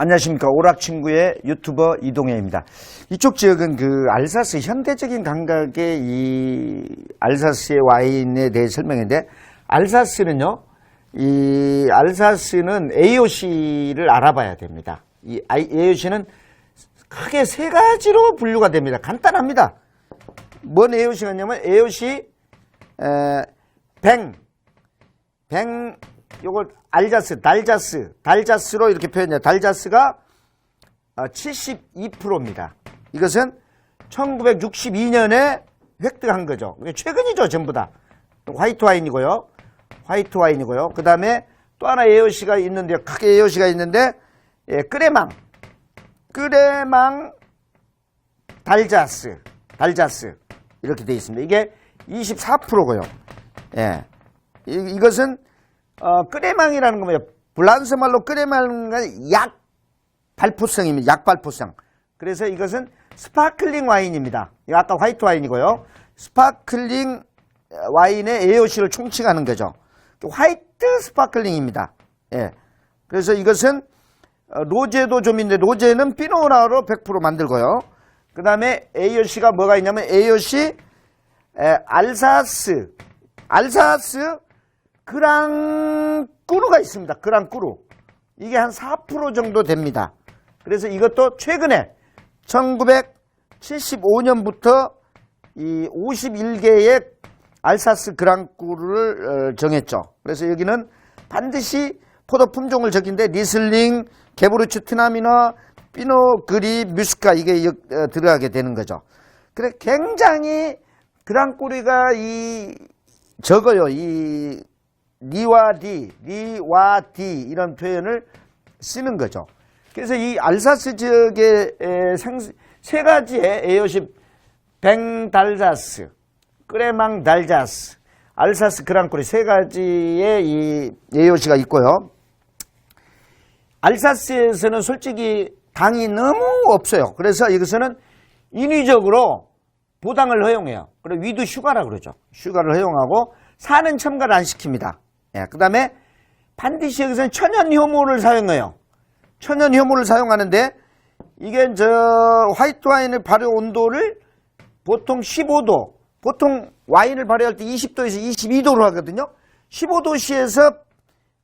안녕하십니까 오락친구의 유튜버 이동해입니다. 이쪽 지역은 그 알사스 현대적인 감각의 이 알사스의 와인에 대해 설명했는데 알사스는요 이 알사스는 AOC를 알아봐야 됩니다. 이 AOC는 크게 세 가지로 분류가 됩니다. 간단합니다. 뭔 AOC가 있냐면 AOC 에, 뱅, 뱅 요걸 알자스, 달자스, 달자스로 이렇게 표현해요. 달자스가 72%입니다. 이것은 1962년에 획득한 거죠. 최근이죠, 전부 다. 화이트 와인이고요. 화이트 와인이고요. 그 다음에 또 하나 AOC가 있는데요. 크게 AOC가 있는데, 예, 끄레망. 끄레망 달자스. 달자스. 이렇게 되어 있습니다. 이게 24%고요. 예. 이, 이것은 어, 끄레망이라는 겁니다. 불란스 말로 끄레망은 약 발포성입니다. 약 발포성. 그래서 이것은 스파클링 와인입니다. 이거 아까 화이트 와인이고요. 스파클링 와인의 AOC를 총칭하는 거죠. 화이트 스파클링입니다. 예. 그래서 이것은 어, 로제도 좀 있는데 로제는 피노라로 100% 만들고요. 그 다음에 AOC가 뭐가 있냐면 AOC 에, 알사스 알사스 그랑꾸루가 있습니다. 그랑꾸루. 이게 한 4% 정도 됩니다. 그래서 이것도 최근에 1975년부터 이 51개의 알사스 그랑꾸루를 어, 정했죠. 그래서 여기는 반드시 포도 품종을 적인데 리슬링, 게브르츠 트나미너, 피노 그리 뮤스카 이게 여- 어, 들어가게 되는 거죠. 그래 굉장히 그랑꾸리가 이 적어요. 이 리와 디, 리와 디 이런 표현을 쓰는 거죠. 그래서 이 알사스 지역의 에, 생, 세 가지의 에어십 뱅달자스, 끄레망 달자스, 알사스 그랑꾸리 세 가지의 이 에어시가 있고요. 알사스에서는 솔직히 당이 너무 없어요. 그래서 이것은 인위적으로 보당을 허용해요. 그리고 위드 슈가라 그러죠. 슈가를 허용하고 사는 첨가를 안 시킵니다. 예, 그 다음에 반드시 여기서는 천연 효모를 사용해요. 천연 효모를 사용하는데 이게 저 화이트 와인의 발효 온도를 보통 15도, 보통 와인을 발효할 때 20도에서 22도로 하거든요. 15도씨에서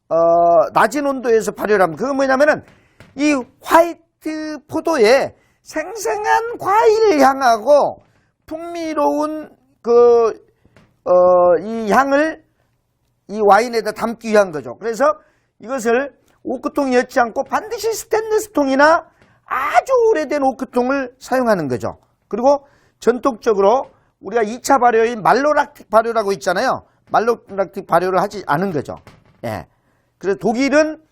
어, 낮은 온도에서 발효를 하면 그건 뭐냐면은 이 화이트 포도에 생생한 과일을 향하고 풍미로운 그, 어, 이 향을 이 와인에다 담기 위한 거죠. 그래서 이것을 오크통이 였지 않고 반드시 스테인리스 통이나 아주 오래된 오크통을 사용하는 거죠. 그리고 전통적으로 우리가 2차 발효인 말로락틱 발효라고 있잖아요. 말로락틱 발효를 하지 않은 거죠. 예. 그래서 독일은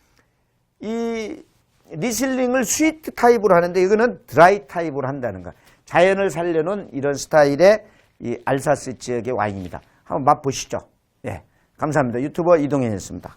이 리슬링을 스위트 타입으로 하는데 이거는 드라이 타입으로 한다는 거. 자연을 살려놓은 이런 스타일의 이 알사스 지역의 와인입니다. 한번 맛보시죠. 예. 감사합니다. 유튜버 이동현이었습니다.